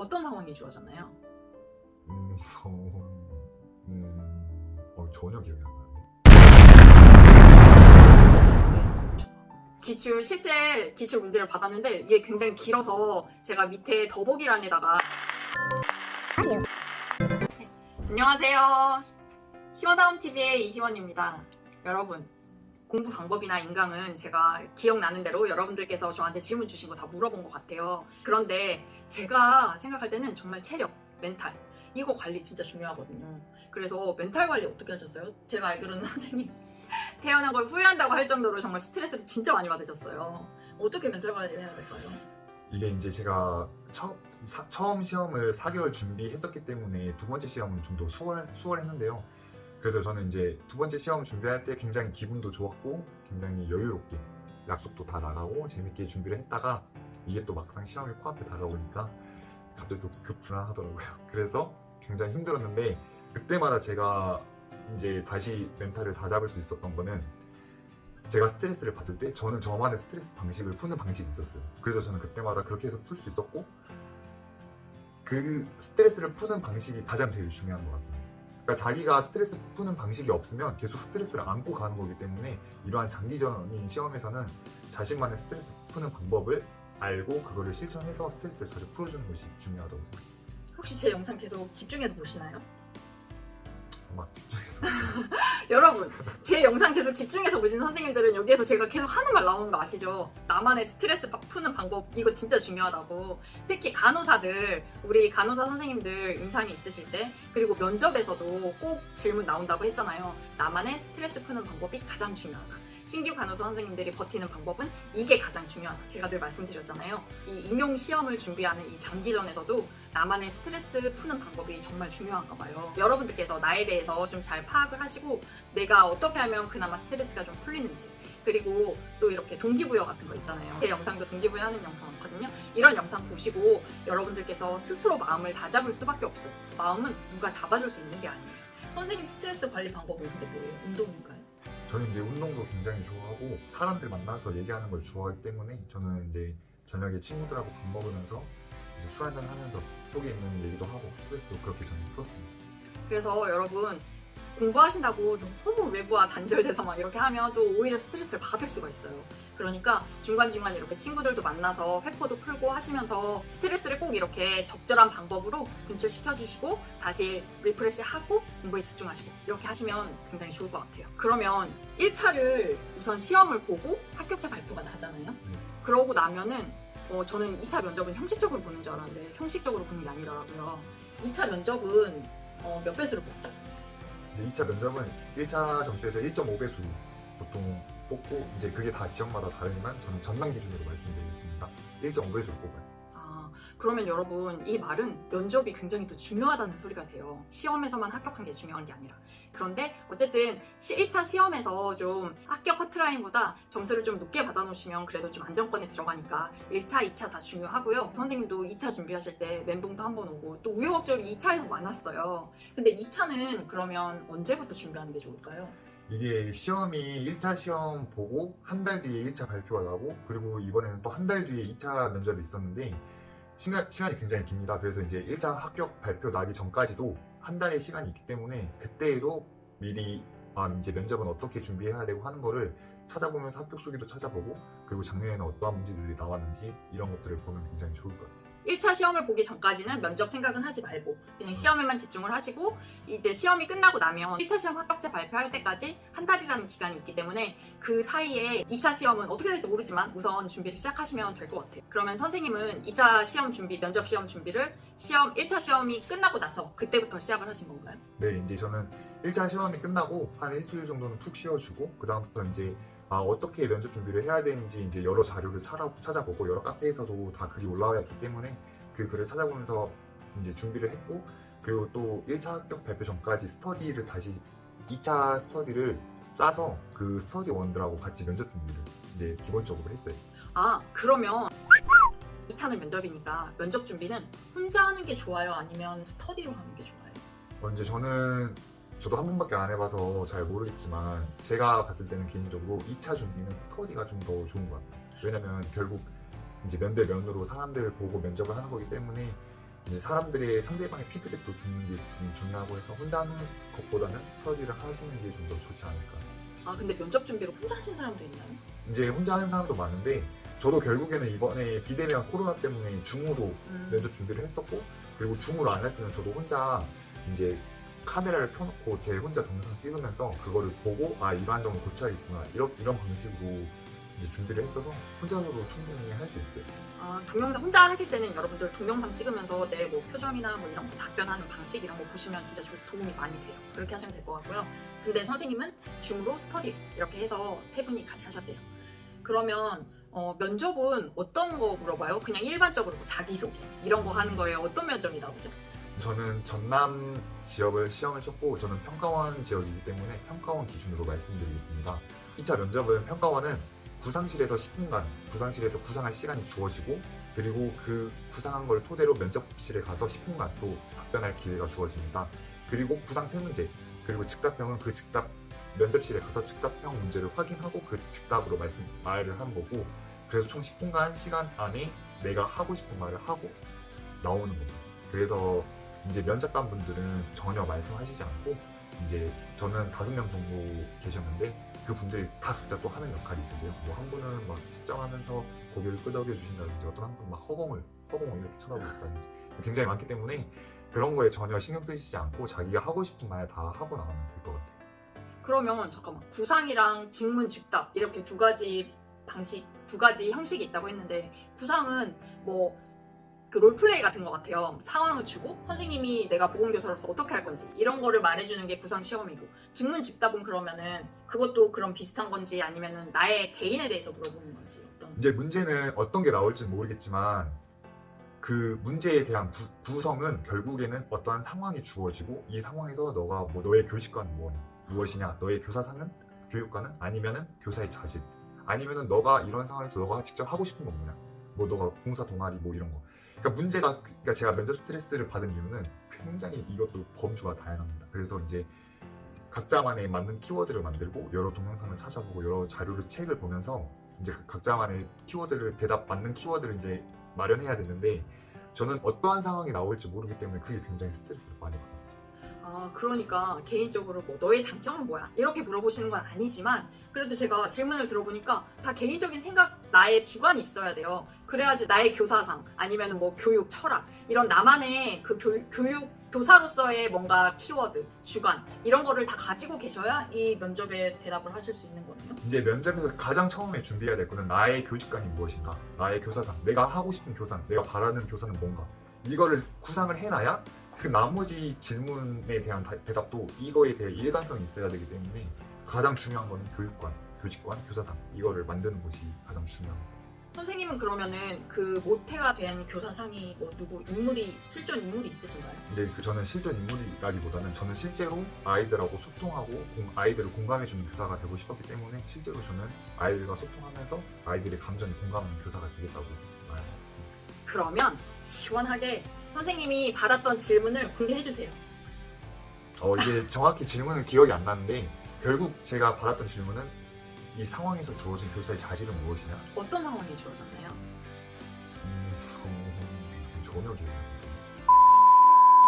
어떤 상황이 주어졌나요? 음, 어, 음, 어, 전혀 기억이 안 나는데. 기출 실제 기출 문제를 받았는데 이게 굉장히 길어서 제가 밑에 더보기란에다가 네. 안녕하세요. 희원다움 TV의 이희원입니다. 여러분 공부 방법이나 인강은 제가 기억나는 대로 여러분들께서 저한테 질문 주신 거 다 물어본 것 같아요. 그런데 제가 생각할 때는 정말 체력, 멘탈 이거 관리 진짜 중요하거든요. 그래서 멘탈 관리 어떻게 하셨어요? 제가 알기로는 선생님 태어난 걸 후회한다고 할 정도로 정말 스트레스를 진짜 많이 받으셨어요. 어떻게 멘탈 관리를 해야 될까요? 이게 이제 제가 처, 사- 처음 시험을 4개월 준비했었기 때문에 두 번째 시험은 좀 더 수월, 수월했는데요. 그래서 저는 이제 두 번째 시험 준비할 때 굉장히 기분도 좋았고 굉장히 여유롭게 약속도 다 나가고 재밌게 준비를 했다가 이게 또 막상 시험이 코앞에 다가오니까 갑자기 또급 불안하더라고요. 그래서 굉장히 힘들었는데 그때마다 제가 이제 다시 멘탈을 다 잡을 수 있었던 거는 제가 스트레스를 받을 때 저는 저만의 스트레스 방식을 푸는 방식이 있었어요. 그래서 저는 그때마다 그렇게 해서 풀 수 있었고 그 스트레스를 푸는 방식이 가장 제일 중요한 것 같습니다. 그러니까 자기가 스트레스 푸는 방식이 없으면 계속 스트레스를 안고 가는 거기 때문에 이러한 장기전인 시험에서는 자신만의 스트레스 푸는 방법을 알고 그거를 실천해서 스트레스를 자주 풀어주는 것이 중요하다고 생각해요. 혹시 제 영상 계속 집중해서 보시나요? 막 집중해서 여러분, 제 영상 계속 집중해서 보신 선생님들은 여기에서 제가 계속 하는 말 나오는 거 아시죠? 나만의 스트레스 팍 푸는 방법 이거 진짜 중요하다고. 특히 간호사들, 우리 간호사 선생님들 임상이 있으실 때 그리고 면접에서도 꼭 질문 나온다고 했잖아요. 나만의 스트레스 푸는 방법이 가장 중요하다. 신규 간호사 선생님들이 버티는 방법은 이게 가장 중요하다. 제가 늘 말씀드렸잖아요. 이 임용 시험을 준비하는 이 장기전에서도 나만의 스트레스 푸는 방법이 정말 중요한가 봐요. 여러분들께서 나에 대해서 좀 잘 파악을 하시고 내가 어떻게 하면 그나마 스트레스가 좀 풀리는지 그리고 또 이렇게 동기부여 같은 거 있잖아요. 제 영상도 동기부여 하는 영상 많거든요. 이런 영상 보시고 여러분들께서 스스로 마음을 다잡을 수밖에 없어요. 마음은 누가 잡아줄 수 있는 게 아니에요. 선생님 스트레스 관리 방법은 근데 뭐예요? 운동인가요? 저는 이제 운동도 굉장히 좋아하고 사람들 만나서 얘기하는 걸 좋아하기 때문에 저는 이제 저녁에 친구들하고 밥 먹으면서 술 한잔 하면서 속에 있는 얘기도 하고 스트레스도 그렇게 저는 풀었습니다. 그래서 여러분 공부하신다고 너무 외부와 단절돼서 막 이렇게 하면 또 오히려 스트레스를 받을 수가 있어요. 그러니까 중간중간 이렇게 친구들도 만나서 회포도 풀고 하시면서 스트레스를 꼭 이렇게 적절한 방법으로 분출시켜 주시고 다시 리프레시 하고 공부에 집중하시고 이렇게 하시면 굉장히 좋을 것 같아요. 그러면 1차를 우선 시험을 보고 합격자 발표가 나잖아요. 그러고 나면은 어, 저는 2차 면접은 형식적으로 보는 줄 알았는데 형식적으로 보는 게 아니더라고요. 2차 면접은 어, 몇 배수를 뽑죠? 이제 2차 면접은 1차 점수에서 1.5배수 보통 뽑고 이제 그게 다 지역마다 다르지만 저는 전남 기준으로 말씀드리겠습니다. 1.5배수를 뽑아요. 아, 그러면 여러분 이 말은 면접이 굉장히 또 중요하다는 소리가 돼요. 시험에서만 합격한 게 중요한 게 아니라. 그런데 어쨌든 1차 시험에서 좀 합격 커트라인보다 점수를 좀 높게 받아놓으시면 그래도 좀 안정권에 들어가니까 1차, 2차 다 중요하고요. 선생님도 2차 준비하실 때 멘붕도 한 번 오고 또 우여곡절이 2차에서 많았어요. 근데 2차는 그러면 언제부터 준비하는 게 좋을까요? 이게 시험이 1차 시험 보고 한 달 뒤에 1차 발표가 나고 그리고 이번에는 또 한 달 뒤에 2차 면접이 있었는데 시간, 시간이 굉장히 깁니다. 그래서 이제 1차 합격 발표 나기 전까지도 한 달의 시간이 있기 때문에 그때에도 미리 아, 이제 면접은 어떻게 준비해야 되고 하는 거를 찾아보면서 합격 수기도 찾아보고 그리고 작년에는 어떠한 문제들이 나왔는지 이런 것들을 보면 굉장히 좋을 것 같아요. 1차 시험을 보기 전까지는 면접 생각은 하지 말고 그냥 시험에만 집중을 하시고 이제 시험이 끝나고 나면 1차 시험 합격자 발표할 때까지 한 달이라는 기간이 있기 때문에 그 사이에 2차 시험은 어떻게 될지 모르지만 우선 준비를 시작하시면 될 것 같아요. 그러면 선생님은 2차 시험 준비, 면접 시험 준비를 시험 1차 시험이 끝나고 나서 그때부터 시작을 하신 건가요? 네, 이제 저는 1차 시험이 끝나고 한 일주일 정도는 푹 쉬어주고 그 다음부터 이제 아, 어떻게 면접 준비를 해야 되는지 이제 여러 자료를 찾아, 찾아 보고 여러 카페에서도 다 글이 올라와 있기 때문에 그 글을 찾아보면서 이제 준비를 했고 그리고 또 1차 합격 발표 전까지 스터디를 다시 2차 스터디를 짜서 그 스터디 원들하고 같이 면접 준비를 이제 기본적으로 했어요. 아 그러면 2차는 면접이니까 면접 준비는 혼자 하는 게 좋아요? 아니면 스터디로 하는 게 좋아요? 어, 이제 저는 저도 한 번밖에 안 해봐서 잘 모르겠지만 제가 봤을 때는 개인적으로 2차 준비는 스터디가 좀 더 좋은 것 같아요. 왜냐면 결국 이제 면대 면으로 사람들을 보고 면접을 하는 거기 때문에 이제 사람들의 상대방의 피드백도 듣는 게좀 중요하고 해서 혼자 하는 것보다는 스터디를 하시는 게 좀 더 좋지 않을까. 아 근데 면접 준비를 혼자 하시는 사람도 있나요? 이제 혼자 하는 사람도 많은데 저도 결국에는 이번에 비대면 코로나 때문에 줌으로 음. 면접 준비를 했었고 그리고 줌으로 안 할 때는 저도 혼자 이제 카메라를 켜놓고 제 혼자 동영상 찍으면서 그거를 보고 아 이러한 점을 고쳐야겠구나 이런 이런 방식으로 이제 준비를 했어서 혼자서도 충분히 할 수 있어요. 아, 동영상 혼자 하실 때는 여러분들 동영상 찍으면서 내 뭐 표정이나 뭐 이런 거 답변하는 방식 이런 거 보시면 진짜 좀 도움이 많이 돼요. 그렇게 하시면 될 것 같고요. 근데 선생님은 줌으로 스터디 이렇게 해서 세 분이 같이 하셨대요. 그러면 어, 면접은 어떤 거 물어봐요? 그냥 일반적으로 뭐 자기소개 이런 거 하는 거예요? 어떤 면접이 나오죠? 저는 전남 지역을 시험을 쳤고 저는 평가원 지역이기 때문에 평가원 기준으로 말씀드리겠습니다. 2차 면접은 평가원은 구상실에서 10분간 구상실에서 구상할 시간이 주어지고 그리고 그 구상한 걸 토대로 면접실에 가서 10분간 또 답변할 기회가 주어집니다. 그리고 구상 세 문제 그리고 즉답형은 그 즉답 면접실에 가서 즉답형 문제를 확인하고 그 즉답으로 말씀 말을 하는 거고 그래서 총 10분간 시간 안에 내가 하고 싶은 말을 하고 나오는 겁니다. 그래서 이제 면접관 분들은 전혀 말씀하시지 않고 이제 저는 다섯 명 정도 계셨는데 그 분들이 다 각자 또 하는 역할이 있으세요. 뭐 한 분은 막 측정하면서 고개를 끄덕여 주신다든지 어떤 한 분은 막 허공을 허공을 이렇게 쳐다보고 있다든지 굉장히 많기 때문에 그런 거에 전혀 신경 쓰시지 않고 자기가 하고 싶은 말 다 하고 나오면 될 것 같아요. 그러면 잠깐만 구상이랑 직문 즉답 이렇게 두 가지 방식 두 가지 형식이 있다고 했는데 구상은 뭐 그 롤플레이 같은 것 같아요. 상황을 주고 선생님이 내가 보건교사로서 어떻게 할 건지 이런 거를 말해주는 게 구상 시험이고 직문 즉답은 그러면은 그것도 그런 비슷한 건지 아니면은 나의 개인에 대해서 물어보는 건지 어떤 이제 문제는 어떤 게 나올지는 모르겠지만 그 문제에 대한 구, 성은 결국에는 어떠한 상황이 주어지고 이 상황에서 너가 뭐 너의 교직관은 뭐 무엇이냐 너의 교사상은 교육관은 아니면은 교사의 자질 아니면은 너가 이런 상황에서 너가 직접 하고 싶은 건 뭐냐 뭐 너가 봉사 동아리 뭐 이런 거 그러니까 문제가 그러니까 제가 면접 스트레스를 받은 이유는 굉장히 이것도 범주가 다양합니다 그래서 이제 각자만의 맞는 키워드를 만들고 여러 동영상을 찾아보고 여러 자료를 책을 보면서 이제 그 각자만의 키워드를 대답 맞는 키워드를 이제 마련해야 되는데 저는 어떠한 상황이 나올지 모르기 때문에 그게 굉장히 스트레스를 많이 받았어요. 아 그러니까 개인적으로 뭐 너의 장점은 뭐야? 이렇게 물어보시는 건 아니지만 그래도 제가 질문을 들어보니까 다 개인적인 생각 나의 주관이 있어야 돼요. 그래야지 나의 교사상 아니면 뭐 교육 철학 이런 나만의 그 교, 교육 교사로서의 뭔가 키워드 주관 이런 거를 다 가지고 계셔야 이 면접에 대답을 하실 수 있는 거네요. 이제 면접에서 가장 처음에 준비해야 될 거는 나의 교직관이 무엇인가, 나의 교사상, 내가 하고 싶은 교사상, 내가 바라는 교사는 뭔가? 이거를 구상을 해놔야 그 나머지 질문에 대한 다- 대답도 이거에 대해 일관성이 있어야 되기 때문에 가장 중요한 거는 교육관, 교직관, 교사상 이거를 만드는 것이 가장 중요합니다. 선생님은 그러면은 그 모태가 된 교사상이 뭐 누구 인물이 실존 인물이 있으신가요? 근데 그 저는 실존 인물이라기보다는 저는 실제로 아이들하고 소통하고 공- 아이들을 공감해주는 교사가 되고 싶었기 때문에 실제로 저는 아이들과 소통하면서 아이들의 감정에 공감하는 교사가 되겠다고 말했습니다. 그러면 시원하게 선생님이 받았던 질문을 공개해 주세요. 어, 이게 정확히 질문은 기억이 안 나는데 결국 제가 받았던 질문은 이 상황에서 주어진 교사의 자질은 무엇이냐? 어떤 상황이 주어졌나요? 음, 어, 전혀 기억이 안 나요.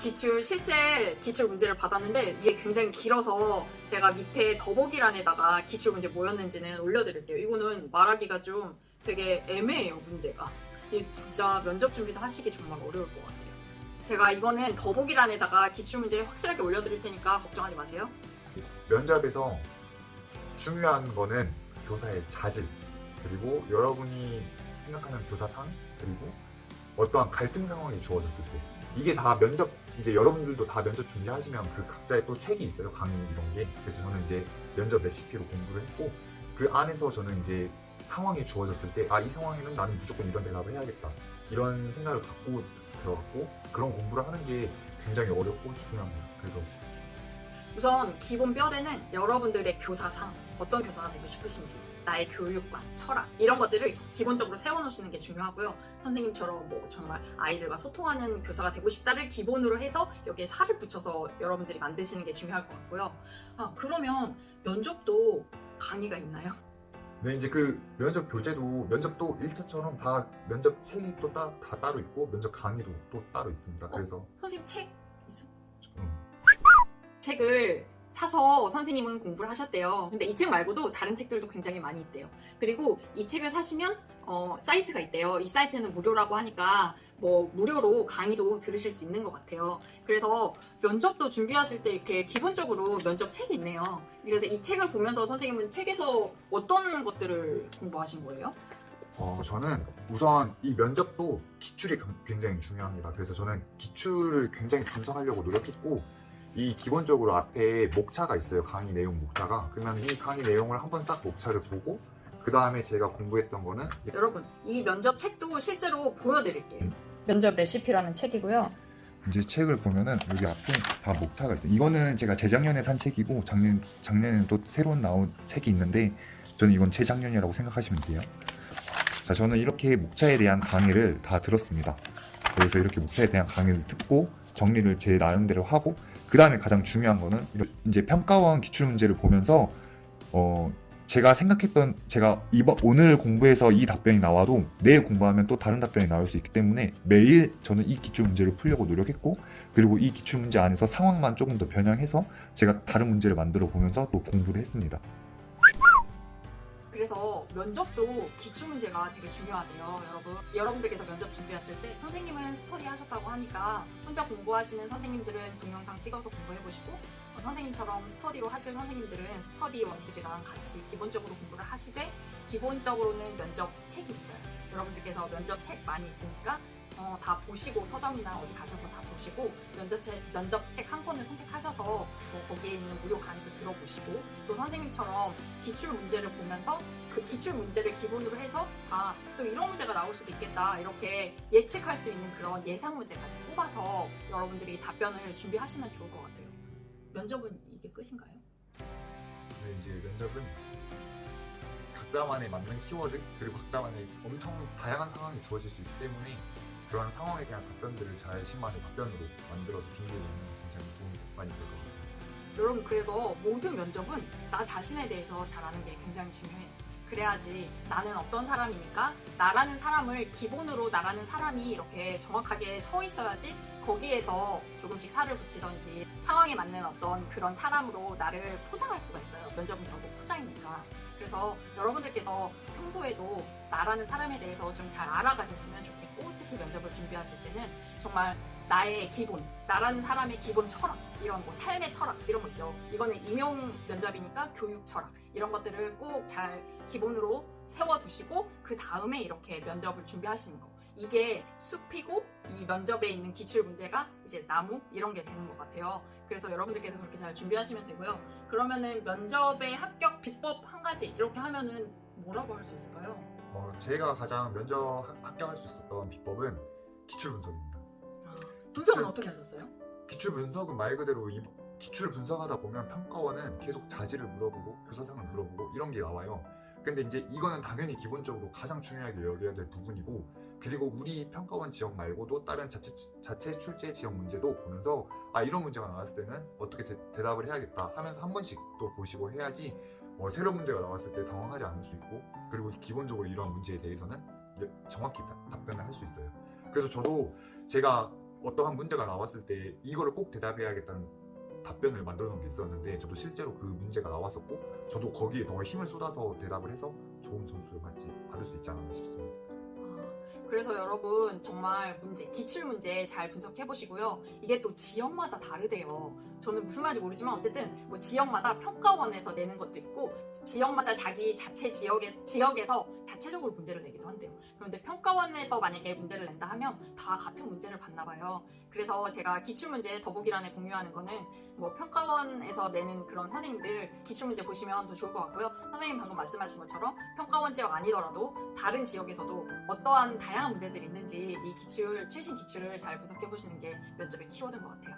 기출 실제 기출 문제를 받았는데 이게 굉장히 길어서 제가 밑에 더보기란에다가 기출 문제 뭐였는지는 올려드릴게요. 이거는 말하기가 좀 되게 애매해요 문제가. 이게 진짜 면접 준비도 하시기 정말 어려울 것 같아요. 제가 이거는 더보기란에다가 기출 문제 확실하게 올려드릴 테니까 걱정하지 마세요. 면접에서 중요한 거는 교사의 자질 그리고 여러분이 생각하는 교사상 그리고 어떠한 갈등 상황이 주어졌을 때. 이게 다 면접 이제 여러분들도 다 면접 준비하시면 그 각자의 또 책이 있어요. 강의 이런 게. 그래서 저는 이제 면접 레시피로 공부를 했고 그 안에서 저는 이제 상황이 주어졌을 때 아 이 상황에는 나는 무조건 이런 대답을 해야겠다. 이런 생각을 갖고 들어갔고 그런 공부를 하는 게 굉장히 어렵고 중요합니다 그래서 우선 기본 뼈대는 여러분들의 교사상 어떤 교사가 되고 싶으신지 나의 교육관, 철학 이런 것들을 기본적으로 세워놓으시는 게 중요하고요. 선생님처럼 뭐 정말 아이들과 소통하는 교사가 되고 싶다를 기본으로 해서 여기에 살을 붙여서 여러분들이 만드시는 게 중요할 것 같고요. 아 그러면 면접도 강의가 있나요? 네, 이제 그 면접 교재도 면접도 1차처럼 다 면접 책이 또 따, 다 따로 있고 면접 강의도 또 따로 있습니다. 그래서 선생님 책 있어? 음, 책을 사서 선생님은 공부를 하셨대요. 근데 이 책 말고도 다른 책들도 굉장히 많이 있대요. 그리고 이 책을 사시면 어, 사이트가 있대요. 이 사이트는 무료라고 하니까 뭐 무료로 강의도 들으실 수 있는 것 같아요. 그래서 면접도 준비하실 때 이렇게 기본적으로 면접 책이 있네요. 그래서 이 책을 보면서 선생님은 책에서 어떤 것들을 공부하신 거예요? 어, 저는 우선 이 면접도 기출이 강- 굉장히 중요합니다. 그래서 저는 기출을 굉장히 분석하려고 노력했고 이 기본적으로 앞에 목차가 있어요. 강의 내용 목차가. 그러면 이 강의 내용을 한번 싹 목차를 보고 그 다음에 제가 공부했던 거는 여러분, 이 면접 책도 실제로 보여드릴게요. 면접 레시피라는 책이고요. 이제 책을 보면은 여기 앞에 다 목차가 있어요. 이거는 제가 재작년에 산 책이고 작년 작년에는 또 새로 나온 책이 있는데 저는 이건 재작년이라고 생각하시면 돼요. 자, 저는 이렇게 목차에 대한 강의를 다 들었습니다. 그래서 이렇게 목차에 대한 강의를 듣고 정리를 제 나름대로 하고 그 다음에 가장 중요한 거는 이제 평가원 기출 문제를 보면서 어 제가 생각했던 제가 이번 오늘 공부해서 이 답변이 나와도 내일 공부하면 또 다른 답변이 나올 수 있기 때문에 매일 저는 이 기출 문제를 풀려고 노력했고 그리고 이 기출 문제 안에서 상황만 조금 더 변형해서 제가 다른 문제를 만들어 보면서 또 공부를 했습니다. 그래서 면접도 기출 문제가 되게 중요하대요, 여러분. 여러분들께서 면접 준비하실 때 선생님은 스터디 하셨다고 하니까 혼자 공부하시는 선생님들은 동영상 찍어서 공부해 보시고 어, 선생님처럼 스터디로 하실 선생님들은 스터디원들이랑 같이 기본적으로 공부를 하시되 기본적으로는 면접 책이 있어요. 여러분들께서 면접 책 많이 있으니까 어, 다 보시고 서점이나 어디 가셔서 다 보시고 면접책 면접책 한 권을 선택하셔서 뭐 거기에 있는 무료 강의도 들어보시고 또 선생님처럼 기출 문제를 보면서 그 기출 문제를 기본으로 해서 아 또 이런 문제가 나올 수도 있겠다 이렇게 예측할 수 있는 그런 예상 문제까지 뽑아서 여러분들이 답변을 준비하시면 좋을 것 같아요. 면접은 이게 끝인가요? 네, 이제 면접은 각자만의 맞는 키워드 그리고 각자만의 엄청 다양한 상황이 주어질 수 있기 때문에 그런 상황에 대한 답변들을 자신만의 답변으로 만들어서 준비해주면 굉장히 도움이 많이 될 것 같아요. 여러분 그래서 모든 면접은 나 자신에 대해서 잘 아는 게 굉장히 중요해요. 그래야지 나는 어떤 사람이니까 나라는 사람을 기본으로 나라는 사람이 이렇게 정확하게 서 있어야지 거기에서 조금씩 살을 붙이던지 상황에 맞는 어떤 그런 사람으로 나를 포장할 수가 있어요. 면접은 결국 포장이니까. 그래서 여러분들께서 평소에도 나라는 사람에 대해서 좀 잘 알아가셨으면 좋겠고 특히 면접을 준비하실 때는 정말 나의 기본, 나라는 사람의 기본 철학, 이런 뭐 삶의 철학 이런 거 있죠. 이거는 임용 면접이니까 교육 철학 이런 것들을 꼭 잘 기본으로 세워두시고 그 다음에 이렇게 면접을 준비하시는 거. 이게 숲이고 이 면접에 있는 기출 문제가 이제 나무 이런 게 되는 것 같아요. 그래서 여러분들께서 그렇게 잘 준비하시면 되고요. 그러면은 면접의 합격 비법 한 가지 이렇게 하면은 뭐라고 할 수 있을까요? 어, 제가 가장 면접 하- 합격할 수 있었던 비법은 기출 분석입니다. 분석은 저- 어떻게 하셨어요? 기출 분석은 말 그대로 이 기출을 분석하다 보면 평가원은 계속 자질을 물어보고 교사상을 물어보고 이런 게 나와요. 근데 이제 이거는 당연히 기본적으로 가장 중요하게 여겨야 될 부분이고 그리고 우리 평가원 지역 말고도 다른 자체, 자체 출제 지역 문제도 보면서 아 이런 문제가 나왔을 때는 어떻게 대, 답을 해야겠다 하면서 한 번씩 또 보시고 해야지 어, 새로운 문제가 나왔을 때 당황하지 않을 수 있고 그리고 기본적으로 이런 문제에 대해서는 여- 정확히 다- 답변을 할 수 있어요. 그래서 저도 제가 어떠한 문제가 나왔을 때 이거를 꼭 대답해야겠다는 답변을 만들어 놓은 게 있었는데 저도 실제로 그 문제가 나왔었고 저도 거기에 더 힘을 쏟아서 대답을 해서 좋은 점수를 받지 받을 수 있지 않았나 싶습니다. 아, 그래서 여러분 정말 문제 기출 문제 잘 분석해 보시고요. 이게 또 지역마다 다르대요. 저는 무슨 말인지 모르지만 어쨌든 뭐 지역마다 평가원에서 내는 것도 있고 지역마다 자기 자체 지역에 지역에서 자체적으로 문제를 내기도 한대요. 그런데 평가원에서 만약에 문제를 낸다 하면 다 같은 문제를 받나 봐요. 그래서 제가 기출 문제 더보기란에 공유하는 거는 뭐 평가원에서 내는 그런 선생님들 기출 문제 보시면 더 좋을 것 같고요. 선생님 방금 말씀하신 것처럼 평가원 지역 아니더라도 다른 지역에서도 어떠한 다양한 문제들이 있는지 이 기출 최신 기출을 잘 분석해 보시는 게 면접의 키워드인 것 같아요.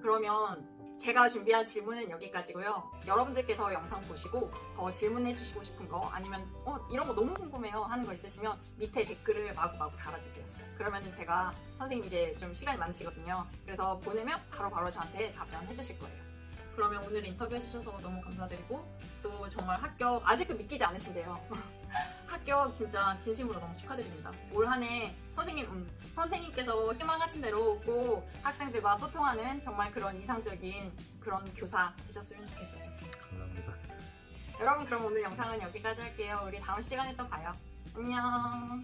그러면 제가 준비한 질문은 여기까지고요. 여러분들께서 영상 보시고 더 질문해 주시고 싶은 거 아니면 어, 이런 거 너무 궁금해요 하는 거 있으시면 밑에 댓글을 마구마구 달아주세요. 그러면은 제가 선생님 이제 좀 시간이 많으시거든요. 그래서 보내면 바로 바로 저한테 답변해 주실 거예요. 그러면 오늘 인터뷰 해 주셔서 너무 감사드리고 또 정말 합격 아직도 믿기지 않으신데요. 합격 진짜 진심으로 너무 축하드립니다. 올 한 해 선생님 음, 선생님께서 희망하신 대로 꼭 학생들과 소통하는 정말 그런 이상적인 그런 교사 되셨으면 좋겠어요. 감사합니다. 여러분 그럼 오늘 영상은 여기까지 할게요. 우리 다음 시간에 또 봐요. 안녕.